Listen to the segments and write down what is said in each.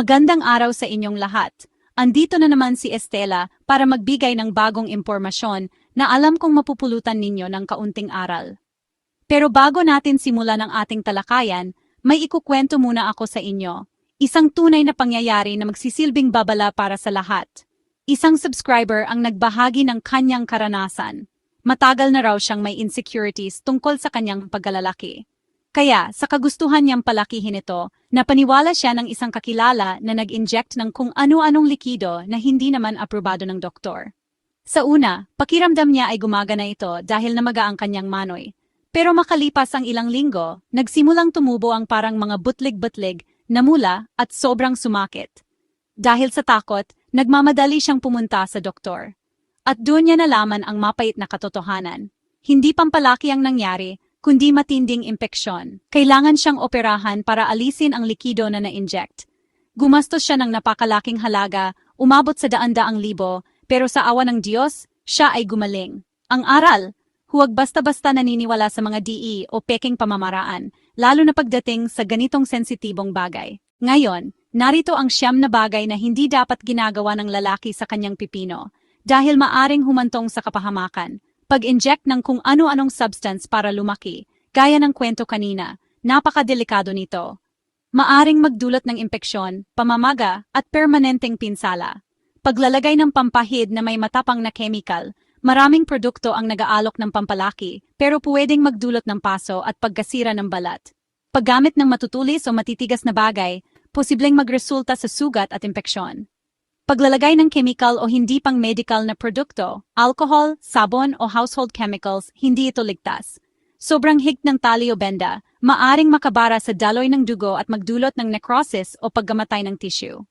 Magandang araw sa inyong lahat. Andito na naman si Estela para magbigay ng bagong impormasyon na alam kong mapupulutan ninyo ng kaunting aral. Pero bago natin simulan ang ating talakayan, may ikukwento muna ako sa inyo. Isang tunay na pangyayari na magsisilbing babala para sa lahat. Isang subscriber ang nagbahagi ng kanyang karanasan. Matagal na raw siyang may insecurities tungkol sa kanyang pagkalalaki. Kaya, sa kagustuhan niyang palakihin ito, napaniwala siya ng isang kakilala na nag-inject ng kung ano-anong likido na hindi naman aprobado ng doktor. Sa una, pakiramdam niya ay gumagana ito dahil namaga ang kanyang manoy. Pero makalipas ang ilang linggo, nagsimulang tumubo ang parang mga butlig-butlig, namula at sobrang sumakit. Dahil sa takot, nagmamadali siyang pumunta sa doktor. At doon niya nalaman ang mapait na katotohanan. Hindi pampalaki ang nangyari, kundi matinding impeksyon. Kailangan siyang operahan para alisin ang likido na na-inject. Gumastos siya ng napakalaking halaga, umabot sa daan-daang libo, pero sa awa ng Diyos, siya ay gumaling. Ang aral, huwag basta-basta naniniwala sa mga DE o peking pamamaraan, lalo na pagdating sa ganitong sensitibong bagay. Ngayon, narito ang siyam na bagay na hindi dapat ginagawa ng lalaki sa kanyang pipino, dahil maaring humantong sa kapahamakan pag-inject ng kung ano-anong substance para lumaki, gaya ng kwento kanina, napakadelikado nito. Maaring magdulot ng impeksyon, pamamaga, at permanenteng pinsala. Paglalagay ng pampahid na may matapang na chemical, maraming produkto ang nag-aalok ng pampalaki, pero pwedeng magdulot ng paso at pagkasira ng balat. Paggamit ng matutulis o matitigas na bagay, posibleng magresulta sa sugat at impeksyon. Paglalagay ng chemical o hindi pang medical na produkto, alcohol, sabon o household chemicals, hindi ito ligtas. Sobrang higp ng tali o benda, maaring makabara sa daloy ng dugo at magdulot ng necrosis o paggamatay ng tissue.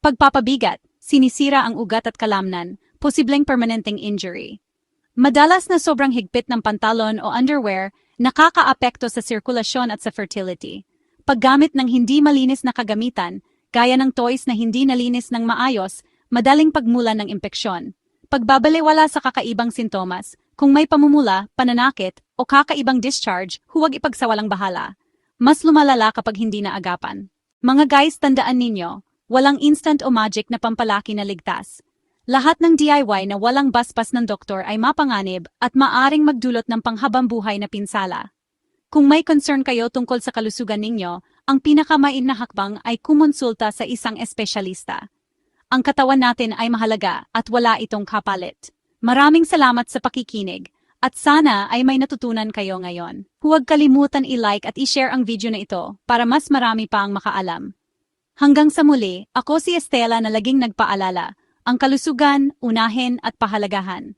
Pagpapabigat, sinisira ang ugat at kalamnan, posibleng permanenteng injury. Madalas na sobrang higpit ng pantalon o underwear, nakakaapekto sa sirkulasyon at sa fertility. Paggamit ng hindi malinis na kagamitan, gaya ng toys na hindi nalinis ng maayos, madaling pagmulan ng impeksyon. Pagbabaliwala sa kakaibang sintomas, kung may pamumula, pananakit, o kakaibang discharge, huwag ipagsawalang bahala. Mas lumalala kapag hindi na agapan. Mga guys, tandaan ninyo, walang instant o magic na pampalaki na ligtas. Lahat ng DIY na walang baspas ng doktor ay mapanganib at maaring magdulot ng panghabang buhay na pinsala. Kung may concern kayo tungkol sa kalusugan ninyo, ang pinakamain na hakbang ay kumonsulta sa isang espesyalista. Ang katawan natin ay mahalaga at wala itong kapalit. Maraming salamat sa pakikinig at sana ay may natutunan kayo ngayon. Huwag kalimutan i-like at i-share ang video na ito para mas marami pa ang makaalam. Hanggang sa muli, ako si Estela na laging nagpaalala, ang kalusugan, unahin at pahalagahan.